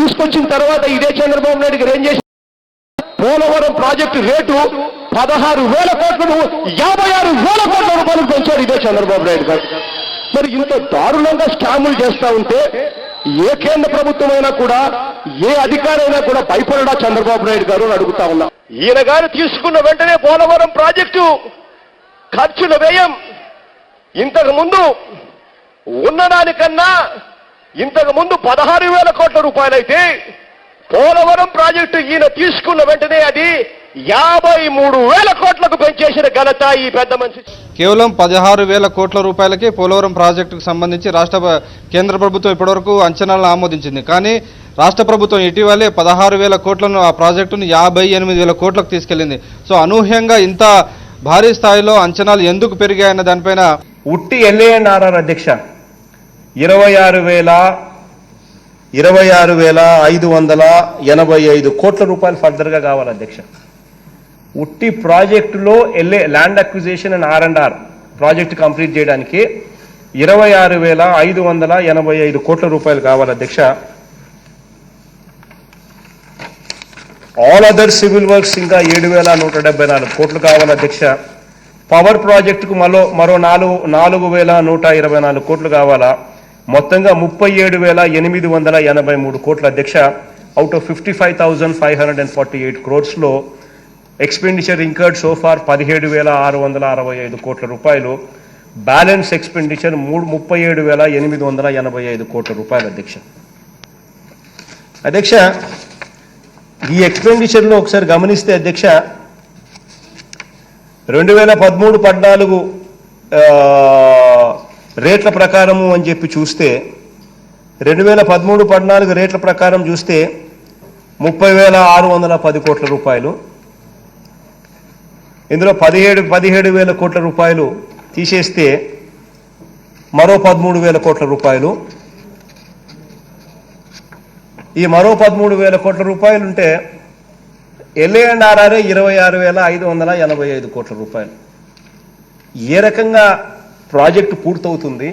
తీసుకొచ్చిన తర్వాత ఇదే చంద్రబాబు నాయుడు గారు ఏం చేసి పోలవరం ప్రాజెక్టు రేటు పదహారు వేల కోట్లను యాభై ఆరు వేల కోట్ల రూపాయలు పెంచారు ఇదే చంద్రబాబు నాయుడు గారు. మరి ఇంత దారుణంగా స్కాములు చేస్తా ఉంటే ఏ కేంద్ర ప్రభుత్వం అయినా కూడా ఏ అధికారైనా కూడా భయపడడా చంద్రబాబు నాయుడు గారు అని అడుగుతా ఉన్నా. ఈయన గారు తీసుకున్న వెంటనే పోలవరం ప్రాజెక్టు ఖర్చుల వ్యయం ఇంతకు ముందు ఉన్నదానికన్నా ఇంతకు ముందు పదహారు వేల కోట్ల రూపాయలైతే పోలవరం ప్రాజెక్టు ఈయన తీసుకున్న వెంటనే అది యాభై మూడు వేల కోట్లకు పెంచేసిన ఘనత ఈ పెద్ద మనిషి. కేవలం పదహారు వేల కోట్ల రూపాయలకే పోలవరం ప్రాజెక్టుకు సంబంధించి రాష్ట్ర కేంద్ర ప్రభుత్వం ఇప్పటివరకు అంచనాలను ఆమోదించింది. కానీ రాష్ట్ర ప్రభుత్వం ఇటీవలే పదహారు వేల కోట్లను ఆ ప్రాజెక్టును యాభై ఎనిమిది వేల కోట్లకు తీసుకెళ్ళింది సో అనూహ్యంగా ఇంత భారీ స్థాయిలో అంచనాలు ఎందుకు పెరిగాయన్న దానిపైన ఉట్టి ఎల్ఏఎన్ఆర్ఆర్ అధ్యక్ష ఇరవై ఆరు వేల ఇరవై ఆరు వేల ఐదు వందల ఎనభై ఐదు కోట్ల రూపాయలు ఫర్దర్గా కావాలి అధ్యక్ష. ఉట్టి ప్రాజెక్టులో LA land acquisition and R and R project complete చేయడానికి ఇరవై ఆరు వేల ఐదు వందల ఎనభై ఐదు కోట్ల రూపాయలు కావాలి అధ్యక్ష. ఆల్ అదర్ సివిల్ వర్క్స్ ఇంకా ఏడు వేల నూట డెబ్బై నాలుగు కోట్లు కావాలి అధ్యక్ష. పవర్ ప్రాజెక్టుకు మరో మరో నాలుగు నాలుగు వేల నూట ఇరవై నాలుగు కోట్లు కావాలా? మొత్తంగా ముప్పై ఏడు వేల ఎనిమిది వందల ఎనభై మూడు కోట్ల అధ్యక్ష out of fifty five thousand five hundred and forty eight క్రోడ్స్లో expenditure incurred so far పదిహేడు వేల ఆరు వందల అరవై ఐదు కోట్ల రూపాయలు. బ్యాలెన్స్ ఎక్స్పెండిచర్ మూడు ముప్పై ఏడు వేల ఎనిమిది వందల ఎనభై ఐదు కోట్ల రూపాయలు అధ్యక్ష. అధ్యక్ష ఈ ఎక్స్పెండిచర్లో ఒకసారి గమనిస్తే అధ్యక్ష రెండు వేల పదమూడు పద్నాలుగు రేట్ల ప్రకారము అని చెప్పి చూస్తే రెండు వేల పదమూడు పద్నాలుగు రేట్ల ప్రకారం చూస్తే ముప్పై వేల ఆరు వందల పది కోట్ల రూపాయలు. ఇందులో పదిహేడు పదిహేడు వేల కోట్ల రూపాయలు తీసేస్తే మరో పదమూడు వేల కోట్ల రూపాయలు. ఈ మరో పదమూడు వేల కోట్ల రూపాయలు ఉంటే ఎల్ఏ అండ్ ఆర్ఆర్ఏ ఇరవై ఆరు వేల ఐదు వందల ఎనభై ఐదు కోట్ల రూపాయలు. ఏ రకంగా ప్రాజెక్టు పూర్తవుతుంది.